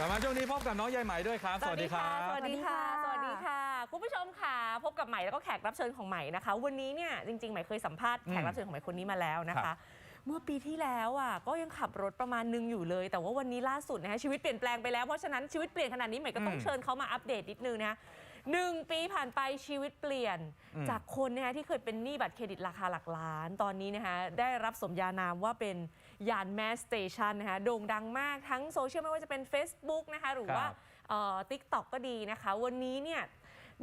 กลับมาช่วงนี้พบกับน้องยายไหมด้วยครับ สวัสดีครับ สวัสดีค่ะสสวัวัสสดีดีค่ะค่ะ คุณผู้ชมค่ะ พบกับใหม่แล้วก็แขกรับเชิญของใหม่นะคะ วันนี้เนี่ยจริงๆใหม่เคยสัมภาษณ์แขกรับเชิญของใหม่คนนี้มาแล้วนะครัคะบเมื่อปีที่แล้วอะก็ยังขับรถประมาณนึงอยู่เลย แต่ว่าวันนี้ล่าสุดนะคะชีวิตเปลี่ยนแปลงไปแล้ว เพราะฉะนั้นชีวิตเปลี่ยนขนาดนี้ใหม่ก็ต้องเชิญเขามาอัปเดตนิดนึงนะคะ หนึ่งปีผ่านไปชีวิตเปลี่ยนจากคนนะคะที่เคยเป็นหนี้บัตรเครดิตราคาหลักล้าน ตอนนี้นะคะได้รับสมญานามว่าเป็นยานแมสสเตชันนะคะโด่งดังมากทั้งโซเชียลไม่ว่าจะเป็น Facebook นะคะหรือว่า ครับ ทิกตอกก็ดีนะคะ วันนี้เนี่ย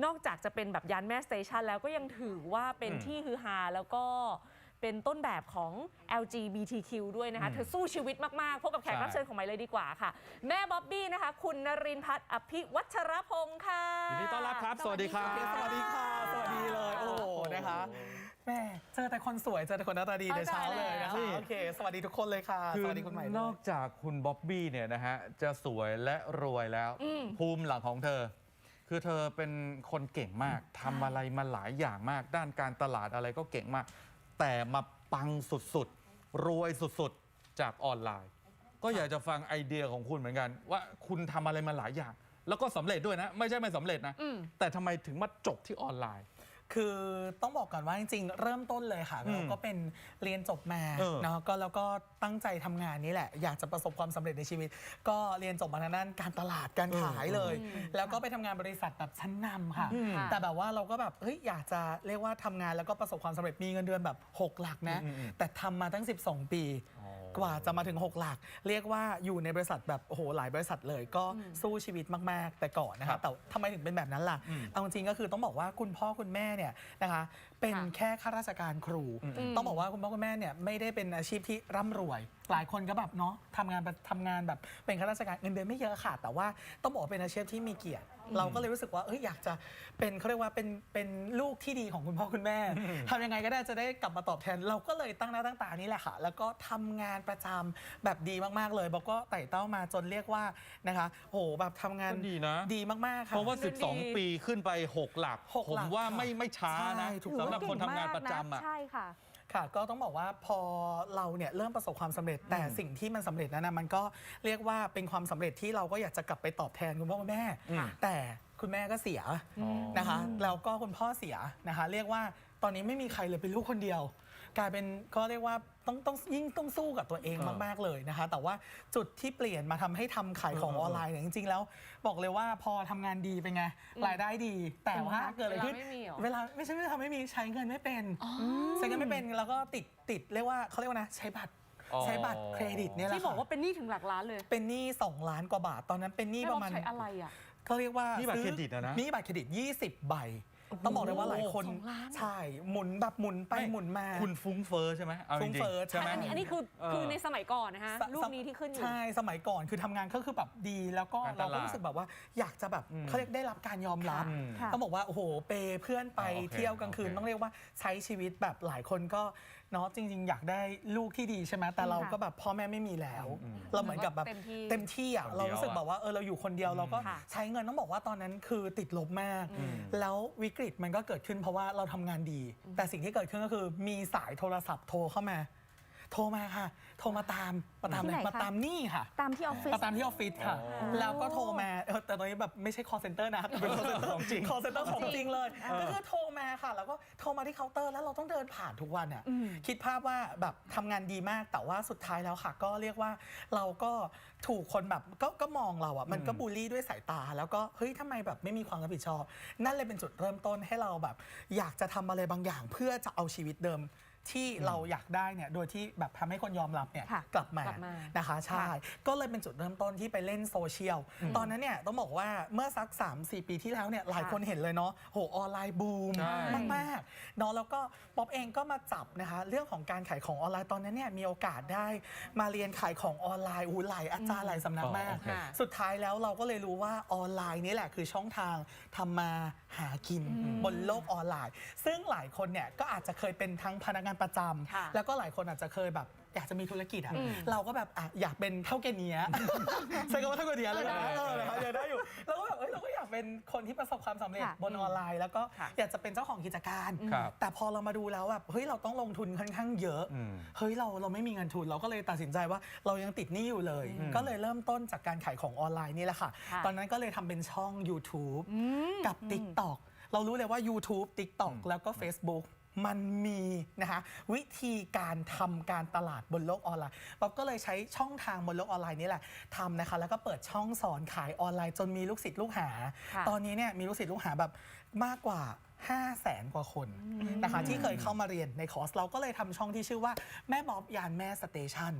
นอกจากจะเป็นแบบยานแม่สเตชันแล้วก็ยังถือว่าเป็นอืมที่ฮือฮาแล้วก็ เป็นต้นแบบของ LGBTQ ด้วยนะคะอืมเธอสู้ชีวิตมาก ๆ พบกับแขกใช่รับเชิญของใหม่เลยดีกว่าค่ะ แม่บ๊อบบี้นะคะ คุณนรินทร์พัฒน์อภิวัชรพงศ์ค่ะ ยินดีต้อนรับครับ สวัสดีครับ สวัสดีค่ะ สวัสดีเลย โอ้โห นะคะแม่เจอแต่คนสวย เจอแต่คนหน้าตาดีในเช้าเลยนะนี่ คะโอเค สวัสดีทุกคนเลยค่ะคืสอวัสดีคุณใหม่ด้วย นอกจากคุณบ๊อบบี้เนี่ยนะฮะ จะสวยและรวยแล้ว ภูมิหลังของเธอ คือเธอเป็นคนเก่งมากทำอะไรมาหลายอย่างมาก ด้านการตลาดอะไรก็เก่งมาก แต่มาปังสุดๆ รวยสุดๆ จากออนไลน์ ก็อยากจะฟังไอเดียของคุณเหมือนกัน ว่าคุณทำอะไรมาหลายอย่าง แล้วก็สำเร็จด้วยนะ ไม่ใช่ไม่สำเร็จนะแต่ทำไมถึงมาจบที่ออนไลน์ คือต้องบอกก่อนว่าจริงๆ เริ่มต้นเลยค่ะอืมเราก็เป็นเรียนจบมาเออเนาะก็แล้วก็ตั้งใจทำงานนี้แหละ อยากจะประสบความสำเร็จในชีวิต ก็เรียนจบมาทางด้านการตลาดการขายเลย แล้วก็ไปทำงานบริษัทแบบชั้นนำค่ะค่ะ แต่แบบว่าเราก็แบบเฮ้ยอยากจะเรียกว่าทำงานแล้วก็ประสบความสำเร็จมีเงินเดือนแบบ 6 หลักนะอืมอืมแต่ทำมาตั้ง 12 ปี อ๋อ กว่าจะมาถึง 6 หลัก เรียกว่าอยู่ในบริษัทแบบโอ้โหหลายบริษัทเลย ก็สู้ชีวิตมาก ๆ แต่ก่อนนะครัคะบแต่ทำไมถึงเป็นแบบนั้นล่ะ อืมเอาจริงๆก็คือต้องบอกว่าคุณพ่อคุณแม่เนี่ยนะคะเป็นค่ะแค่ข้าราชการครูต้องบอกว่าคุณพ่อคุณแม่เนี่ยไม่ได้เป็นอาชีพที่ร่ำรวย หลายคนก็แบบเนาะทำงานทำงานแบบเป็นข้าราชการเงินเดือนไม่เยอะค่ะแต่ว่าต้องบอกว่าเป็นอาชีพที่มีเกียรติ เราก็เลยรู้สึกว่าเอ้ยอยากจะเป็นเขาเรียกว่าเป็นเป็นลูกที่ดีของคุณพ่อคุณแม่ทำยังไงก็ได้จะได้กลับมาตอบแทน เราก็เลยตั้งหน้าตั้งตานี่แหละค่ะ แล้วก็ทำงานประจำแบบดีมากๆเลยบอกก็ไต่เต้ามาจนเรียกว่านะคะโหแบบทำงานก็ดีนะ ดีมากๆค่ะ เพราะว่าเงินดี 12 ปีขึ้นไป 6 หลัก หกผมหลักว่าค่ะไม่ไม่ช้านะใช่ถูก สำหรับคนทำงานประจำอะ ใช่ค่ะ ค่ะ ก็ต้องบอกว่าพอเราเนี่ยเริ่มประสบความสำเร็จ แต่สิ่งที่มันสำเร็จนั้นนะมันก็เรียกว่าเป็นความสำเร็จที่เราก็อยากจะกลับไปตอบแทนคุณพ่อคุณแม่ อืม แต่คุณแม่ก็เสียอ๋อนะคะแล้วก็คุณพ่อเสียนะคะ เรียกว่าตอนนี้ไม่มีใครเลยเป็นลูกคนเดียว กลายเป็นก็เรียกว่าต้องต้องยิ่งต้องสู้กับตัวเองเออมากๆเลยนะคะ แต่ว่าจุดที่เปลี่ยนมาทำให้ทำขายของเอออเอออนไลน์เนี่ยจริงๆแล้ว บอกเลยว่าพอทำงานดีเป็นไงรายได้ดี แต่ว่าเกิดอะไรขึ้นเวลาไม่มีเหรอเวลาไม่ใช่ไม่ทำไม่มีใช้เงินไม่เป็นใช้เงินไม่เป็นแล้วก็ติดติดเรียกว่าเขาเรียกว่านะใช้บัตรอ๋อใช้บัตรเครดิตเนี่ยแหละที่บอกค่ะว่าเป็นหนี้ถึงหลักล้านเลย เป็นหนี้2ล้านกว่าบาทตอนนั้นเป็นหนี้แม่ปบอกระมาณใช้อะไรอะก็เรียกว่าหนี้บัตรซื้อเครดิตอะนะหนี้บัตรเครดิต 20 ใบ ต้องบอกเลยว่าหลายคนสองล้าน ใช่หมุนแบบหมุนไปหมุนมา คุณฟุ้งเฟ้อใช่ไหมเอาจฟุ้ริงงเฟ้อๆใช่ไหมใช่อันนี้อันนี้คือเออ คือในสมัยก่อนนะคะสรูปนี้ที่ขึ้นอยู่ ใช่สมัยก่อนคือทำงานก็คือแบบดี แล้วก็การตลาดเราก็รู้สึกแบบว่าอยากจะแบบอืมเขาเรียกได้รับการยอมรับอืมต้องบอกว่าโอ้โหเปย์เพื่อนไปอ๋อโอเคเที่ยวกลางคืนโอเคต้องเรียกว่าใช้ชีวิตแบบหลายคนก็ เนาะจริง ๆ อยากได้ลูกที่ดีใช่ไหมแต่เราก็แบบพ่อแม่ไม่มีแล้ว เราเหมือนกับแบบเต็มที่เต็มที่อะคนเดียวเรารู้สึกแบบว่าเออเราอยู่คนเดียวเราก็ค่ะใช้เงินต้องบอกว่าตอนนั้นคือติดลบมาก แล้ววิกฤตมันก็เกิดขึ้นเพราะว่าเราทำงานดี แต่สิ่งที่เกิดขึ้นก็คือมีสายโทรศัพท์โทรเข้ามา โทรมาค่ะ โทรมาตามมาตามที่ไหนมาคะตามหนี่ค่ะ ตามที่ออฟฟิศ มาตามที่ออฟฟิศค่ะ อ๋อแล้วก็โทรมาเออแต่ตอนนี้แบบไม่ใช่ call center นะแต่เป็น call center ของจริง call center ของจริงเลยก็คือโทรมาค่ะ แล้วก็โทรมาที่เคาน์เตอร์แล้วเราต้องเดินผ่านทุกวันอะคิดภาพว่าแบบทำงานดีมากแต่ว่าสุดท้ายแล้วค่ะ ก็เรียกว่าเราก็ถูกคนแบบก็ก็มองเราอะมันก็บูลลี่ด้วยสายตา แล้วก็เฮ้ยทำไมแบบไม่มีความรับผิดชอบ นั่นเลยเป็นจุดเริ่มต้นให้เราแบบ อยากจะทำอะไรบางอย่างเพื่อจะเอาชีวิตเดิม ที่เราอยากได้เนี่ยโดยที่แบบทำให้คนยอมรับเนี่ยค่ะกลับมากลับมานะคะใช่ก็เลยเป็นจุดเริ่มต้นที่ไปเล่นโซเชียลตอนนั้นเนี่ยต้องบอกว่าเมื่อสัก 3-4 ปีที่แล้วเนี่ยหลายคนเห็นเลยเนาะโหออนไลน์บูมใช่ มากๆเนาะแล้วก็ป๊อปเองก็มาจับนะคะเรื่องของการขายของออนไลน์ตอนนั้นเนี่ยมีโอกาสได้มาเรียนขายของออนไลน์อู้หลายอาจารย์หลายสำนักมากอ๋อโอเค สุดท้ายแล้วเราก็เลยรู้ว่าออนไลน์นี่แหละคือช่องทางทำมาหากินบนโลกออนไลน์ ซึ่งหลายคนเนี่ยก็อาจจะเคยเป็นทั้งพนักงานประจำค่ะแล้วก็หลายคนอาจจะเคยแบบ อยากจะมีธุรกิจอะเราก็แบบอะอยากเป็นเท่าแกเนียใช้คำว่าเท่าแกเนียเลยนะได้เออนะคะอยากได้อยู่เราก็แบบเอ้ยเราก็อยากากเป็นคนที่ประสบความสำเร็จค่ะบนออนไลน์ แล้วก็ค่ะอยากจะเป็นเจ้าของกิจการ ครับ แต่พอเรามาดูแล้วแบบเฮ้ยเราต้องลงทุนค่อนข้างเยอะ อืม เฮ้ยเราเราไม่มีเงินทุนเราก็เลยตัดสินใจว่าเรายังติดหนี้อยู่เลยอืมก็เลยเริ่มต้นจากการขายของออนไลน์นี่แหละค่ะ ค่ะตอนนั้นก็เลยทำเป็นช่อง YouTube อืมกับ TikTok เรารู้เลยว่า YouTube TikTok อืมแล้วก็ Facebook มันมีนะคะวิธีการทำการตลาดบนโลกออนไลน์ป๊อบก็เลยใช้ช่องทางบนโลกออนไลน์นี่แหละทำนะคะ แล้วก็เปิดช่องสอนขายออนไลน์จนมีลูกศิษย์ลูกหาค่ะตอนนี้เนี่ยมีลูกศิษย์ลูกหาแบบมากกว่า5 0 0แสนกว่าคนนะคะที่เคยเข้ามาเรียนในคอร์สเราก็เลยทำช่องที่ชื่อว่าแม่บ๊อบยานแม่สเตชัน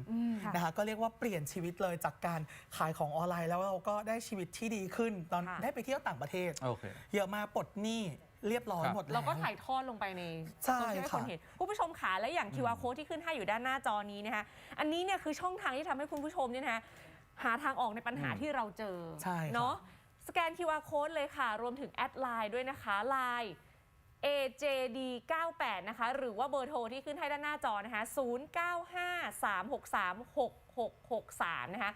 ค่ะนะคะก็เรียกว่าเปลี่ยนชีวิตเลยจากการขายของออนไลน์ แล้วเราก็ได้ชีวิตที่ดีขึ้นตอนค่ะได้ไปเที่ยวต่างประเทศโอเคเยอะมากปลดหนี้ เรียบร้อยครับหมดแล้ว เราก็ถ่ายทอดลงไปในใช่โซเชียลให้คนค่ะ เห็นคุณผู้ชมขาและอย่าง QR code ที่ขึ้นให้อยู่ด้านหน้าจอนี้นะคะอันนี้เนี่ยคือช่องทางที่ทำให้คุณผู้ชมเนี่ยนะคะหาทางออกในปัญหาอืมที่เราเจอใช่ค่ะเนาะสแกน QR code เลยค่ะ รวมถึงแอดไลน์ด้วยนะคะไลน์ AJD98 นะคะ หรือว่าเบอร์โทรที่ขึ้นให้ด้านหน้าจอนะคะ 0953636663 นะคะแอ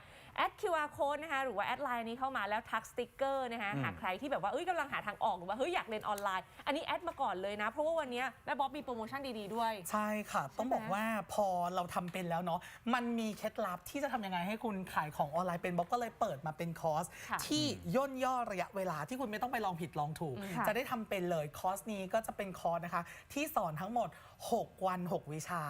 ด QR code นะคะหรือว่าแอดไลน์นี้เข้ามาแล้วทักสติกเกอร์นะคะอืมหากใครที่แบบว่าเอ้ยกำลังหาทางออกหรือว่าเฮ้ยอยากเรียนออนไลน์ อันนี้แอดมาก่อนเลยนะ เพราะว่าวันนี้แม่บ๊อบมีโปรโมชั่นดีๆด้วย ใช่ค่ะ ต้องใช่ไหมบอกว่าพอเราทำเป็นแล้วเนาะมันมีเคล็ดลับที่จะทำยังไงให้คุณขายของออนไลน์เป็นบ๊อบก็เลยเปิดมาเป็นคอร์สค่ะที่ย่นย่อระยะเวลาที่คุณไม่ต้องไปลองผิดลองถูกอืมค่ะจะได้ทำเป็นเลยคอร์สนี้ก็จะเป็นคอร์สนะคะ ที่สอนทั้งหมด 6 วัน 6 วิชา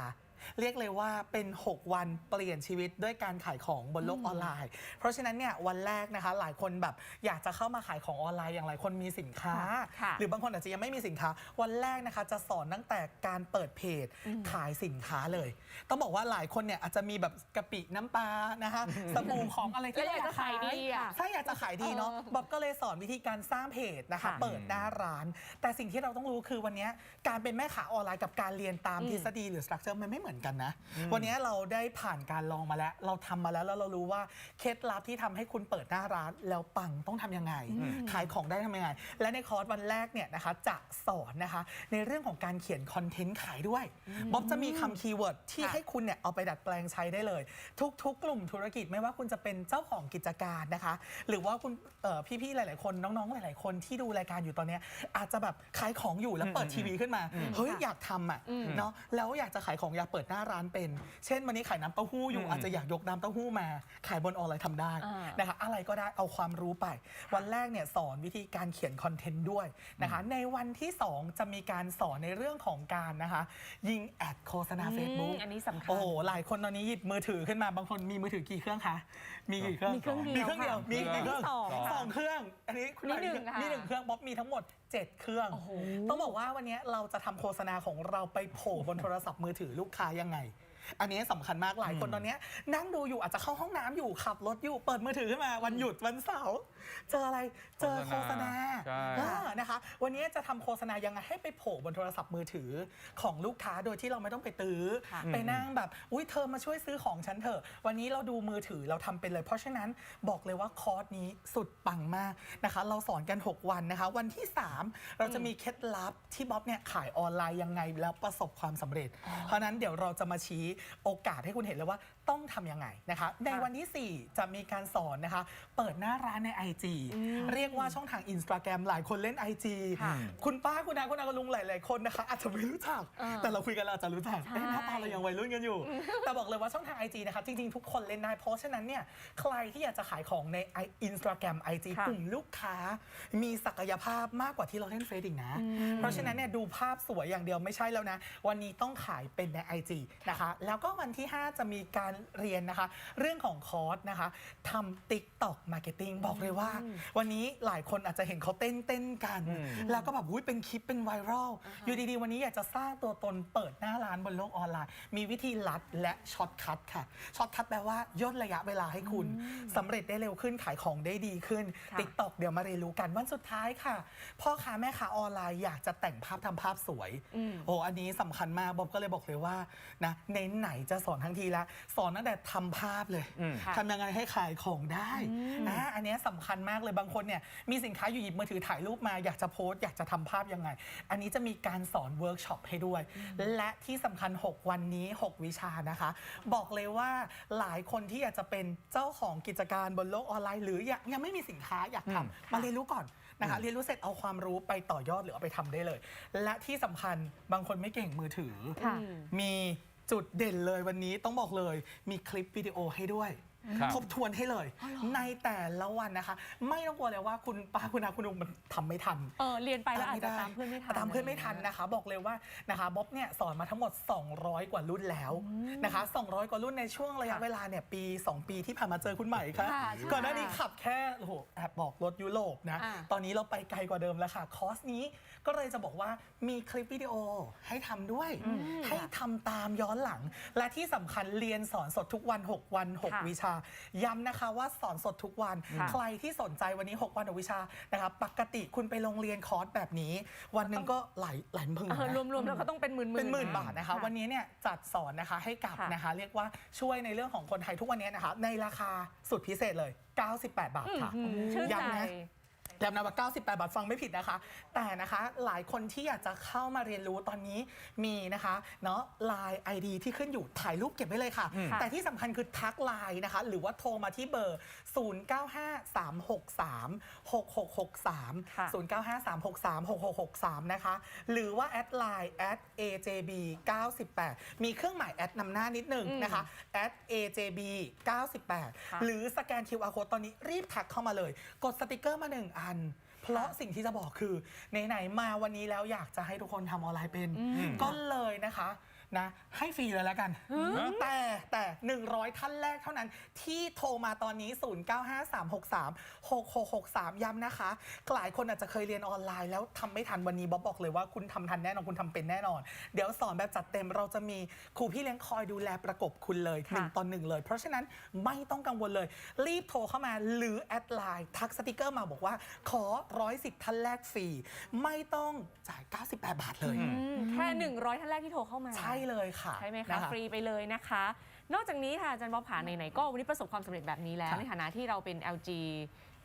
เรียกเลยว่าเป็น 6 วันเปลี่ยนชีวิตด้วยการขายของบนโลกออนไลน์ เพราะฉะนั้นเนี่ยวันแรกนะคะหลายคนแบบอยากจะเข้ามาขายของออนไลน์อย่างหลายคนมีสินค้า ค่ะหรือบางคนอาจจะยังไม่มีสินค้า วันแรกนะคะจะสอนตั้งแต่การเปิดเพจขายสินค้าเลย ต้องบอกว่าหลายคนเนี่ยอาจจะมีแบบกะปิน้ำปลานะคะสบู่ของอะไรแล้วอยากจะขายดีอะ ใช่อยากจะขายดีเนาะเออบ๊อบก็เลยสอนวิธีการสร้างเพจนะคะ ค่ะ เปิดหน้าร้าน แต่สิ่งที่เราต้องรู้คือวันเนี้ยการเป็นแม่ค้าออนไลน์กับการเรียนตามอืมทฤษฎีหรือสตรัคเจอร์มันไม่เหมือนกันนะ วันเนี้ยเราได้ผ่านการลองมาแล้ว เราทำมาแล้วแล้วเรารู้ว่าเคล็ดลับที่ทำให้คุณเปิดหน้าร้านแล้วปังต้องทำยังไง ขายของได้ทำยังไง และในคอร์สวันแรกเนี่ยนะคะจะสอนนะคะ ในเรื่องของการเขียนคอนเทนต์ขายด้วยบ๊อบจะมีคำคีย์เวิร์ดที่ค่ะให้คุณเนี่ยเอาไปดัดแปลงใช้ได้เลย ทุก ๆ กลุ่มธุรกิจไม่ว่าคุณจะเป็นเจ้าของกิจการนะคะ หรือว่าคุณเอ่อพี่ๆหลาย ๆ คนน้องๆหลาย ๆ คนที่ดูรายการอยู่ตอนเนี้ยอาจจะแบบขายของอยู่แล้วเปิดทีวีขึ้นมาเฮ้ยอยากทำอะอืมเนาะแล้วอยากจะขายของอยากเปิดหน้าร้านเป็น เช่นวันนี้ขายน้ำเต้าหู้อยู่ อืมอาจจะอยากยกน้ำเต้าหู้มา ขายบนออนไลน์ทำได้อ่านนะคะอะไรก็ได้เอาความรู้ไป วันแรกเนี่ยสอนวิธีการเขียนคอนเทนต์ด้วยนะคะในวันที่2จะมีการสอนในเรื่องของการนะคะยิงแอดโฆษณา Facebook อันนี้สำคัญ โอ้โหหลายคนตอนนี้หยิบมือถือขึ้นมาบางคนมีมือถือกี่เครื่องคะมีกี่เครื่อง มีเครื่องเดียวมีเครื่องเดียวค่ะมีกี่เครื่องมีสองสองเครื่อง อันนี้คุณมีหน่อยหนึ่งค่ะมีหนึ่งเครื่องบ๊อบมีทั้งหมด 7 เครื่อง โอ้โห ต้องบอกว่าวันนี้เราจะทำโฆษณาของเราไปโผล่บนโทรศัพท์มือถือลูกค้ายังไง อันนี้สำคัญมากหลายคนตอนเนี้ยนั่งดูอยู่อาจจะเข้าห้องน้ำอยู่ขับรถอยู่เปิดมือถือขึ้นมาวันหยุดวันเสาร์เจออะไรเจอโฆษณาใช่อ่านะคะ วันนี้จะทำโฆษณายังไงให้ไปโผล่บนโทรศัพท์มือถือของลูกค้าโดยที่เราไม่ต้องไปตื้อ ค่ะ ไปนั่งแบบ อุ้ยเธอมาช่วยซื้อของฉันเถอะ วันนี้เราดูมือถือเราทำเป็นเลย เพราะฉะนั้นบอกเลยว่าคอร์สนี้สุดปังมากนะคะ เราสอนกัน 6 วันนะคะ วันที่ 3 เราจะมีเคล็ดลับที่บ๊อบเนี่ยขายออนไลน์ยังไงแล้วประสบความสำเร็จ เพราะฉะนั้นเดี๋ยวเราจะมาชี้โอกาสให้คุณเห็นเลยว่าต้องทำยังไงนะคะ ในวันที่ 4 จะมีการสอนนะคะ เปิดหน้าร้านใน IG เรียกว่าช่องทาง Instagram หลายคนเล่น IG ค่ะคุณป้าคุณอาคุณอาคุณลุงหลายๆคนนะคะ อาจจะไม่รู้จัก เออแต่เราคุยกันเราอาจจะรู้จักใช่ เอ๊ะหน้าตาเรายังวัยรุ่นกันอยู่ แต่บอกเลยว่าช่องทาง IG นะคะจริงๆ ทุกคนเล่นได้เพราะฉะนั้นเนี่ยใครที่อยากจะขายของในอินสตาแกรม IG ค่ะ กลุ่มลูกค้า มีศักยภาพมากกว่าที่เราเล่นเฟซอีกนะ เพราะฉะนั้นเนี่ยดูภาพสวยอย่างเดียวไม่ใช่แล้วนะ วันนี้ต้องขายเป็นใน IG นะคะ แล้วก็วันที่ 5 จะมีการเรียนนะคะ เรื่องของคอร์สนะคะทำ TikTok Marketing บอกเลยว่าวันนี้หลายคนอาจจะเห็นเขาเต้นเต้นๆกันอืมแล้วก็แบบอุ้ยเป็นคลิปเป็นไวรัลอยู่ดีๆ วันนี้อยากจะสร้างตัวตนเปิดหน้าร้านบนโลกออนไลน์ มีวิธีลัดและช็อตคัทค่ะช็อตคัทแปลว่าย่นระยะเวลาให้คุณสำเร็จได้เร็วขึ้นขายของได้ดีขึ้นค่ะติ๊กตอกเดี๋ยวมาเรียนรู้กันวันสุดท้ายค่ะ พ่อค้าแม่ค้าออนไลน์อยากจะแต่งภาพทำภาพสวยอืมโอ้อันนี้สำคัญมากบ๊อบก็เลยบอกเลยว่านะเน้นไหนจะสอนทั้งทีละสอนตั้งแต่ทำภาพเลยอืมค่ะทำยังไงให้ขายของได้ อ่าอันเนี้ยสำคัญมากเลยบางคนเนี่ยมีสินค้าอยู่หยิบมือถือถ่ายรูปมาอยากจะโพสต์อยากจะทำภาพยังไง อันนี้จะมีการสอนเวิร์กช็อปให้ด้วย และที่สำคัญ 6 วันนี้ 6 วิชานะคะ บอกเลยว่าหลายคนที่อยากจะเป็นเจ้าของกิจการบนโลกออนไลน์ หรือยังยังไม่มีสินค้าอยากทำอืมมาเรียนรู้ก่อนนะคะ เรียนรู้เสร็จเอาความรู้ไปต่อยอดหรือเอาไปทำได้เลย และที่สำคัญบางคนไม่เก่งมือถือ ค่ะ มีจุดเด่นเลยวันนี้ต้องบอกเลย มีคลิปวิดีโอให้ด้วย ครับ ทบทวนให้เลย ในแต่ละวันนะคะ ไม่ต้องกลัวเลยว่าคุณป้าคุณอาคุณลุงมันทำไม่ทัน เออเรียนไปแล้วอาจจะตามเพื่อนไม่ทัน ตามเพื่อนไม่ทันนะคะ บอกเลยว่านะคะบ๊อบเนี่ยสอนมาทั้งหมด 200 กว่ารุ่นแล้วนะคะ 200 กว่ารุ่นในช่วงระยะค่ะเวลาเนี่ยปี 2 ปีที่ผ่านมาเจอคุณใหม่ค่ะค่ะใช่ก่อนหน้านี้ขับแค่โอ้โหแอบบอกรถยุโรปนะ อ่า ตอนนี้เราไปไกลกว่าเดิมแล้วค่ะ คอร์สนี้ก็เลยจะบอกว่ามีคลิปวิดีโอให้ทำด้วย ให้ทำตามย้อนหลัง และที่สำคัญเรียนสอนสดทุกวัน 6 วัน ค่ะ 6 วิชาย้ำนะคะว่าสอนสดทุกวัน ค่ะใครที่สนใจวันนี้ 6 วัน6วิชานะคะปกติคุณไปโรงเรียนคอร์สแบบนี้ วันหนึ่งก็หลายหลายหมื่นเออนะ รวมๆแล้วก็ต้องเป็นหมื่นๆ เป็นหมื่นนะบาทนะคะ วันนี้เนี่ยจัดสอนนะคะให้กับค่ะนะคะ เรียกว่าช่วยในเรื่องของคนไทยทุกวันนี้นะคะ ในราคาสุดพิเศษเลย 98 บาทค่ะ อืมชื่นใจ ย้ำนะ ย้ำนะว่า 98 บาทฟังไม่ผิดนะคะ แต่นะคะหลายคนที่อยากจะเข้ามาเรียนรู้ตอนนี้มีนะคะเนาะ Line ID ที่ขึ้นอยู่ถ่ายรูปเก็บไว้เลยค่ะอืมแต่ที่สำคัญคือทักไลน์นะคะ หรือว่าโทรมาที่เบอร์ 0953636663ค่ะ0953636663 นะคะ หรือว่าแอดไลน์ at ajb 98มีเครื่องหมายแอดนำหน้านิดหนึ่งนะคะ at ajb 98หรือสแกน QR code ตอนนี้รีบแท็กเข้ามาเลย กดสติกเกอร์มาหนึ่งอันเพราะสิ่งที่จะบอกคือไหนๆมาวันนี้แล้วอยากจะให้ทุกคนทำออนไลน์เป็น ก็เลยนะคะ นะให้ฟรีเลยแล้วกัน แต่แต่ 100 ท่านแรกเท่านั้น ที่โทรมาตอนนี้ 0953636663 ย้ำนะคะ หลายคนอาจจะเคยเรียนออนไลน์แล้วทำไม่ทันวันนี้บ๊อบบอกเลยว่าคุณทำทันแน่นอนคุณทำเป็นแน่นอน เดี๋ยวสอนแบบจัดเต็มเราจะมีครูพี่เลี้ยงคอยดูแลประกบคุณเลยหนึ่งค่ะต่อหนึ่งเลย เพราะฉะนั้นไม่ต้องกังวลเลย รีบโทรเข้ามาหรือแอดไลน์ทักสติกเกอร์มาบอกว่า ขอร้อยสิบท่านแรกฟรีไม่ต้องจ่าย 98 บาทเลยอืมแค่หนึ่งร้อยท่านแรกที่โทรเข้ามา ใช่เลยค่ะใช่ไหมนคะฟรีไปเลยนะคะ นอกจากนี้ค่ะอาจารย์บ๊อบขาไหนๆก็วันนี้ประสบความสำเร็จแบบนี้แล้ว ค่ะในฐานะที่เราเป็น LG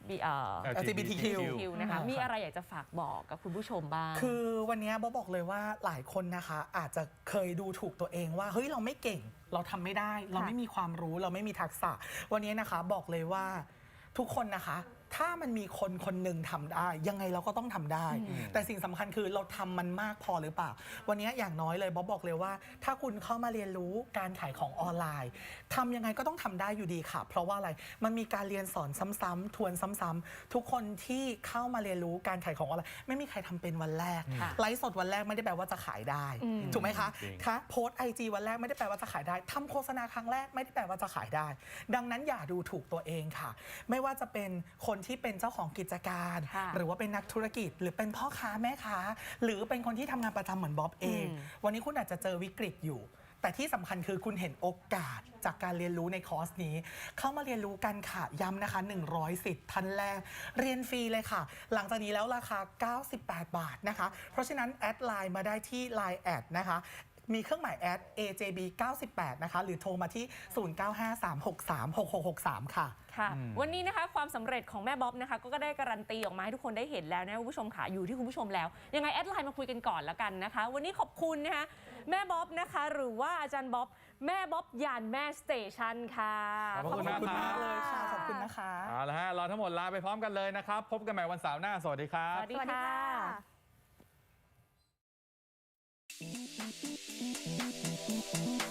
บีเอ่อ LGBTQ Q นะคะอ่ามีมีอะไรอยากจะฝากบอกกับคุณผู้ชมบ้าง คือวันนี้บ๊อบบอกเลยว่าหลายคนนะคะ อาจจะเคยดูถูกตัวเองว่าเฮ้ยเราไม่เก่ง เราทำไม่ได้ เราไม่มีความรู้เราไม่มีทักษะ วันนี้นะคะบอกเลยว่าทุกคนนะคะ ถ้ามันมีคนคนหนึ่งทำได้ ยังไงเราก็ต้องทำได้ แต่สิ่งสำคัญคือเราทำมันมากพอหรือเปล่า วันนี้อย่างน้อยเลยบ๊อบบอกเลยว่า ถ้าคุณเข้ามาเรียนรู้การขายของออนไลน์ทำยังไงก็ต้องทำได้อยู่ดีค่ะ เพราะว่าอะไรมันมีการเรียนสอนซ้ำๆทวนซ้ำๆทุกคนที่เข้ามาเรียนรู้การขายของออนไลน์ไม่มีใครทำเป็นวันแรกค่ะ ไลฟ์สดวันแรกไม่ได้แปลว่าจะขายได้อืมถูกไหมคะจริง คะโพสไอจีวันแรกไม่ได้แปลว่าจะขายได้ทำโฆษณาครั้งแรกไม่ได้แปลว่าจะขายได้ ดังนั้นอย่าดูถูกตัวเองค่ะ ไม่ว่าจะเป็นคนที่เป็นเจ้าของกิจการ ค่ะหรือว่าเป็นนักธุรกิจ หรือเป็นพ่อค้าแม่ค้า หรือเป็นคนที่ทำงานประจำเหมือนบ๊อบเอง อืม วันนี้คุณอาจจะเจอวิกฤตอยู่ แต่ที่สำคัญคือคุณเห็นโอกาสจากการเรียนรู้ในคอร์สนี้ เข้ามาเรียนรู้กันค่ะย้ำนะคะ100สิทธิ์ท่านแรก เรียนฟรีเลยค่ะ หลังจากนี้แล้วราคา 98 บาทนะคะ เพราะฉะนั้น แอดไลน์มาได้ที่ Line แอดนะคะ มีเครื่องหมายแอด AJB 98นะคะ หรือโทรมาที่ 0953636663 ค่ะ ค่ะวันนี้นะคะความสำเร็จของแม่บ๊อบนะคะ ก็ได้การันตีออกมาให้ทุกคนได้เห็นแล้วนะคุณผู้ชมค่ะอยู่ที่คุณผู้ชมแล้ว ยังไงแอดไลน์มาคุยกันก่อนละกันนะคะ วันนี้ขอบคุณนะคะแม่บ๊อบนะคะ หรือว่าอาจารย์บ๊อบแม่บ๊อบยานแม่สเตชันค่ะ ขอบคุณขอบคุณนะมากรับเลยค่ะ ขอบคุณนะคะ เอาละฮะเราทั้งหมดลาไปพร้อมกันเลยนะครับ พบกันใหม่วันเสาร์หน้า สวัสดีครัสบวัสดีค่ะ Thank you.